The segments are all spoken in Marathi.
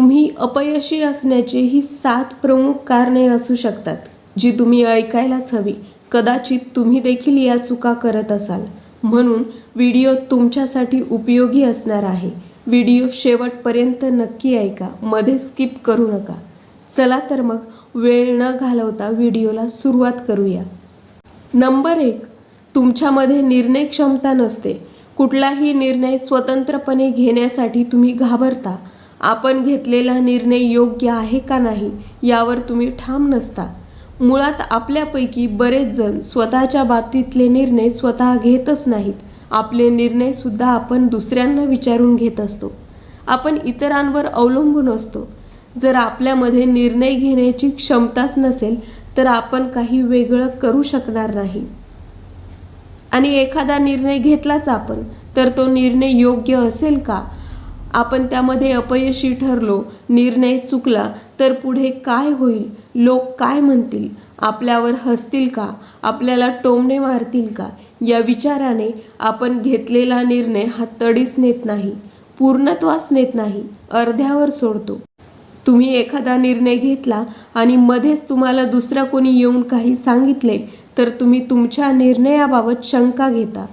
तुम्ही अपयशी असण्याची ही सात प्रमुख कारणे असू शकतात जी तुम्ही ऐकायलाच हवी. कदाचित तुम्ही देखील या चुका करत असाल. म्हणून व्हिडिओ तुमच्यासाठी उपयोगी असणार आहे. व्हिडिओ शेवटपर्यंत नक्की ऐका मध्ये स्किप करू नका. चला तर मग वेळ न घालवता व्हिडिओला सुरुवात करूया. नंबर एक तुमच्यामध्ये निर्णय क्षमता नसते. कुठलाही निर्णय स्वतंत्रपणे घेण्यासाठी तुम्ही घाबरता. आपण घेतलेला निर्णय योग्य आहे का नाही यावर तुम्ही ठाम नसता. मुळात आपल्यापैकी बरेच जण स्वतःच्या बाबतीतले निर्णय स्वतः घेतच नाहीत. आपले निर्णयसुद्धा आपण दुसऱ्यांना विचारून घेत असतो. आपण इतरांवर अवलंबून असतो. जर आपल्यामध्ये निर्णय घेण्याची क्षमताच नसेल तर आपण काही वेगळं करू शकणार नाही. आणि एखादा निर्णय घेतलाच आपण तर तो निर्णय योग्य असेल का? आपण त्यामध्ये अपयशी ठरलो निर्णय चुकला तर पुढे काय होईल? लोक काय म्हणतील? आपल्यावर हसतील का? आपल्याला टोमणे मारतील का? या विचाराने आपण घेतलेला निर्णय हा तडीस नेत नाही पूर्णत्वास नेत नाही अर्ध्यावर सोडतो. तुम्ही एखादा निर्णय घेतला आणि मध्येच तुम्हाला दुसरा कोणी येऊन काही सांगितले तर तुम्ही तुमच्या निर्णयाबाबत शंका घेता.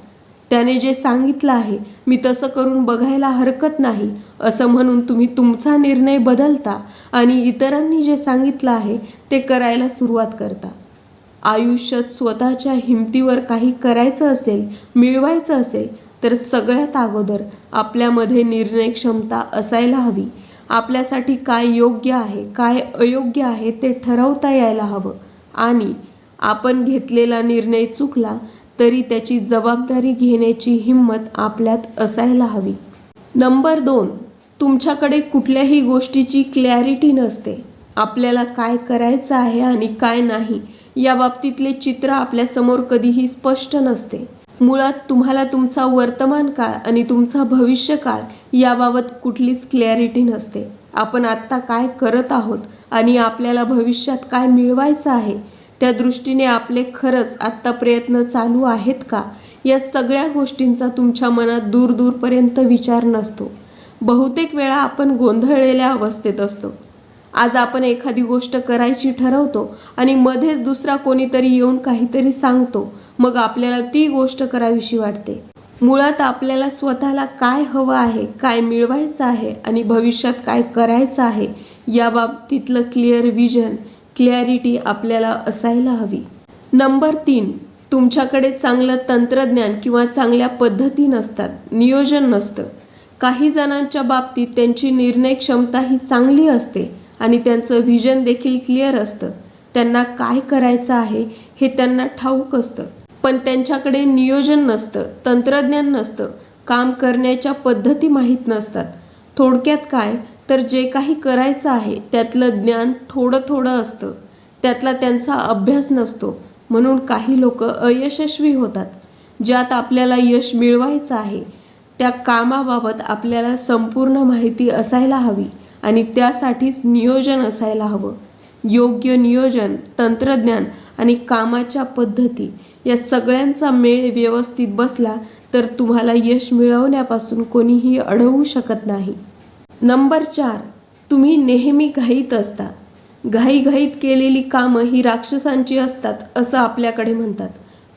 त्याने जे सांगितलं आहे मी तसं करून बघायला हरकत नाही असं म्हणून तुम्ही तुमचा निर्णय बदलता आणि इतरांनी जे सांगितलं आहे ते करायला सुरुवात करता. आयुष्यात स्वतःच्या हिमतीवर काही करायचं असेल मिळवायचं असेल तर सगळ्यात अगोदर आपल्यामध्ये निर्णय क्षमता असायला हवी. आपल्यासाठी काय योग्य आहे काय अयोग्य आहे ते ठरवता यायला हवं. आणि आपण घेतलेला निर्णय चुकला तरी त्याची जबाबदारी घेण्याची हिंमत आपल्यात असायला हवी. नंबर दोन तुमच्याकडे कुठल्याही गोष्टीची क्लॅरिटी नसते. आपल्याला काय करायचं आहे आणि काय नाही या बाबतीतले चित्र आपल्यासमोर कधीही स्पष्ट नसते. मुळात तुम्हाला तुमचा वर्तमान काळ आणि तुमचा भविष्यकाळ याबाबत कुठलीच क्लॅरिटी नसते. आपण आत्ता काय करत आहोत आणि आपल्याला भविष्यात काय मिळवायचं आहे त्या दृष्टीने आपले खरंच आत्ता प्रयत्न चालू आहेत का? या सगळ्या गोष्टींचा तुमच्या मनात दूर दूरपर्यंत विचार नसतो. बहुतेक वेळा आपण गोंधळलेल्या अवस्थेत असतो. आज आपण एखादी गोष्ट करायची ठरवतो आणि मध्येच दुसरा कोणीतरी येऊन काहीतरी सांगतो मग आपल्याला ती गोष्ट करावीशी वाटते. मुळात आपल्याला स्वतःला काय हवं आहे काय मिळवायचं आहे आणि भविष्यात काय करायचं आहे या बाबतीतलं क्लिअर विजन क्लॅरिटी आपल्याला असायला हवी. नंबर तीन तुमच्याकडे चांगलं तंत्रज्ञान किंवा चांगल्या पद्धती नसतात नियोजन नसतं. काही जणांच्या बाबतीत त्यांची निर्णय क्षमता ही चांगली असते आणि त्यांचं व्हिजन देखील क्लिअर असतं. त्यांना काय करायचं आहे हे त्यांना ठाऊक असतं. पण त्यांच्याकडे नियोजन नसतं तंत्रज्ञान नसतं काम करण्याच्या पद्धती माहीत नसतात. थोडक्यात काय? तर जे काही करायचं आहे त्यातलं ज्ञान थोडं थोडं असतं. त्यातला त्यांचा अभ्यास नसतो. म्हणून काही लोक अयशस्वी होतात. ज्यात आपल्याला यश मिळवायचं आहे त्या कामाबाबत आपल्याला संपूर्ण माहिती असायला हवी आणि त्यासाठीच नियोजन असायला हवं. योग्य नियोजन तंत्रज्ञान आणि कामाच्या पद्धती या सगळ्यांचा मेळ व्यवस्थित बसला तर तुम्हाला यश मिळवण्यापासून कोणीही अडवू शकत नाही. नंबर चार तुम्ही नेहमी घाईत असता. घाईघाईत केलेली कामं ही राक्षसांची असतात असं आपल्याकडे म्हणतात.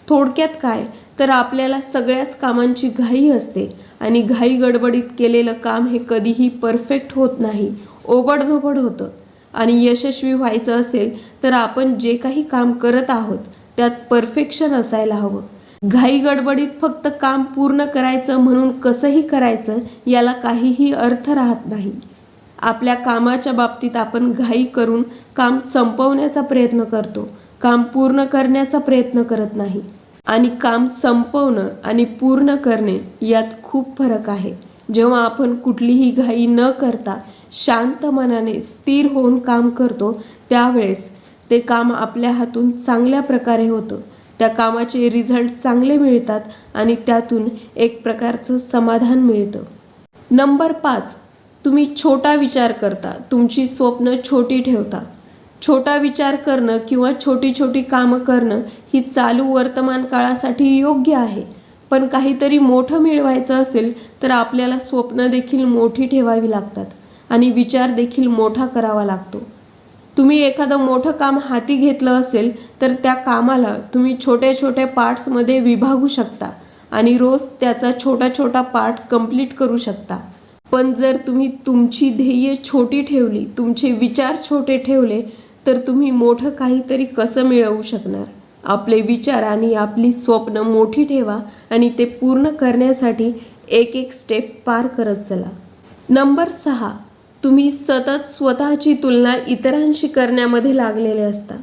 थोडक्यात काय? तर आपल्याला सगळ्याच कामांची घाई असते आणि घाई गडबडीत केलेलं काम हे कधीही परफेक्ट होत नाही ओबडधोबड होतं. आणि यशस्वी व्हायचं असेल तर आपण जे काही काम करत आहोत त्यात परफेक्शन असायला हवं. घाई गडबडीत फक्त काम पूर्ण करायचं म्हणून कसंही करायचं याला काहीही अर्थ राहत नाही. आपल्या कामाच्या बाबतीत आपण घाई करून काम संपवण्याचा प्रयत्न करतो काम पूर्ण करण्याचा प्रयत्न करत नाही. आणि काम संपवणं आणि पूर्ण करणे यात खूप फरक आहे. जेव्हा आपण कुठलीही घाई न करता शांत मनाने स्थिर होऊन काम करतो त्यावेळेस ते काम आपल्या हातून चांगल्या प्रकारे होतं. त्या कामाचे रिझल्ट चांगले मिळतात आणि त्यातून एक प्रकारचं समाधान मिळतं. नंबर पाच तुम्ही छोटा विचार करता. तुमची स्वप्न छोटी ठेवता. छोटा विचार करणं किंवा छोटी छोटी कामं करणं ही चालू वर्तमान काळासाठी योग्य आहे. पण काहीतरी मोठं मिळवायचं असेल तर आपल्याला स्वप्न देखील मोठी ठेवावी लागतात आणि विचार देखील मोठा करावा लागतो. तुम्ही एखादं मोठं काम हाती घेतलं असेल तर त्या कामाला तुम्ही छोट्या छोट्या पार्ट्समध्ये विभागू शकता आणि रोज त्याचा छोटा छोटा पार्ट कंप्लीट करू शकता. पण जर तुम्ही तुमची ध्येय छोटी ठेवली तुमचे विचार छोटे ठेवले तर तुम्ही मोठं काहीतरी कसं मिळवू शकणार? आपले विचार आणि आपली स्वप्न मोठी ठेवा आणि ते पूर्ण करण्यासाठी एक एक स्टेप पार करत चला. नंबर सहा. तुम्ही सतत स्वतःची तुलना इतरांशी करण्यामध्ये लागलेले असता.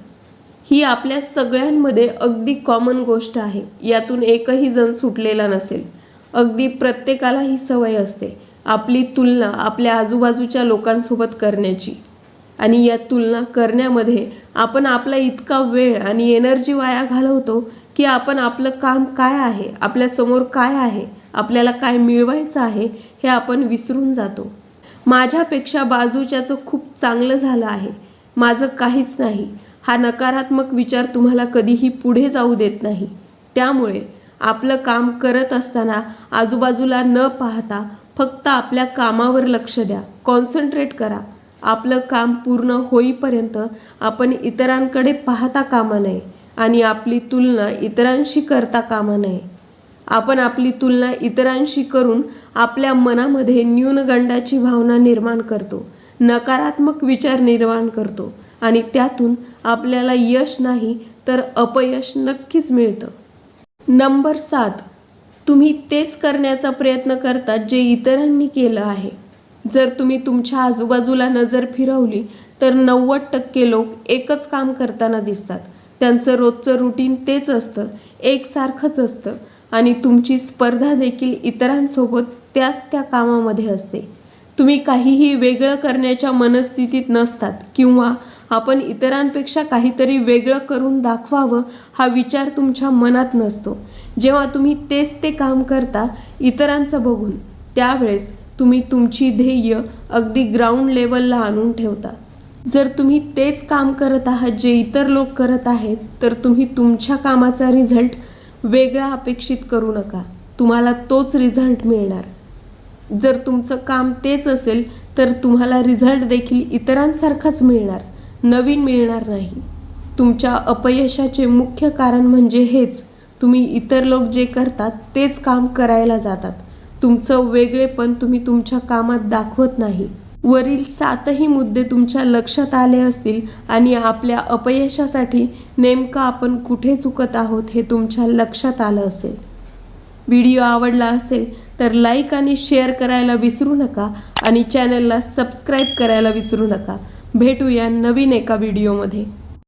ही आपल्या सगळ्यांमध्ये अगदी कॉमन गोष्ट आहे. यातून एकही जण सुटलेला नसेल. अगदी प्रत्येकाला ही सवय असते आपली तुलना आपल्या आजूबाजूच्या लोकांसोबत करण्याची. आणि या तुलना करण्यामध्ये आपण आपला इतका वेळ आणि एनर्जी वाया घालवतो की आपण आपलं काम काय आहे आपल्यासमोर काय आहे आपल्याला काय मिळवायचं आहे हे आपण विसरून जातो. माझ्यापेक्षा बाजूच्याचं खूप चांगलं झालं आहे. माझं काहीच नाही. हा नकारात्मक विचार तुम्हाला कधीही पुढे जाऊ देत नाही. त्यामुळे आपलं काम करत असताना आजूबाजूला न पाहता फक्त आपल्या कामावर लक्ष द्या. कॉन्सन्ट्रेट करा. आपलं काम पूर्ण होईपर्यंत आपण इतरांकडे पाहता कामा नये आणि आपली तुलना इतरांशी करता कामा नये. आपण आपली तुलना इतरांशी करून आपल्या मनामध्ये न्यूनगंडाची भावना निर्माण करतो. नकारात्मक विचार निर्माण करतो. आणि त्यातून आपल्याला यश नाही तर अपयश नक्कीच मिळतं. नंबर सात. तुम्ही तेच करण्याचा प्रयत्न करतात जे इतरांनी केलं आहे. जर तुम्ही तुमच्या आजूबाजूला नजर फिरवली तर नव्वद टक्के लोक एकच काम करताना दिसतात. त्यांचं रोजचं रुटीन तेच असतं. एकसारखंच असतं. आणि तुमची स्पर्धा देखील इतरांसोबत त्याच त्या कामामध्ये असते. तुम्ही काहीही वेगळं करण्याच्या मनस्थितीत नसतात किंवा आपण इतरांपेक्षा काहीतरी वेगळं करून दाखवावं हा विचार तुमच्या मनात नसतो. जेव्हा तुम्ही तेच ते काम करता इतरांचं बघून त्यावेळेस तुम्ही तुमची ध्येय अगदी ग्राउंड लेवलला आणून ठेवता. जर तुम्ही तेच काम करत आहात जे इतर लोक करत आहेत तर तुम्ही तुमच्या कामाचा रिझल्ट वेगळा अपेक्षित करू नका. तुम्हाला तोच रिझल्ट मिळणार. जर तुमचं काम तेच असेल तर तुम्हाला रिझल्ट देखील इतरांसारखाच मिळणार. नवीन मिळणार नाही. तुमच्या अपयशाचे मुख्य कारण म्हणजे हेच. तुम्ही इतर लोक जे करतात तेच काम करायला जातात. तुमचं वेगळेपण तुम्ही तुमच्या कामात दाखवत नाही. वरील सातही मुद्दे तुमच्या लक्षात आले असतील आणि आपल्या अपयशासाठी नेमकं आपण कुठे चुकत आहोत हे तुमच्या लक्षात आलं असेल. व्हिडिओ आवडला असेल तर लाईक आणि शेअर करायला विसरू नका आणि चॅनलला सबस्क्राईब करायला विसरू नका. भेटूया नवीन एका व्हिडिओमध्ये.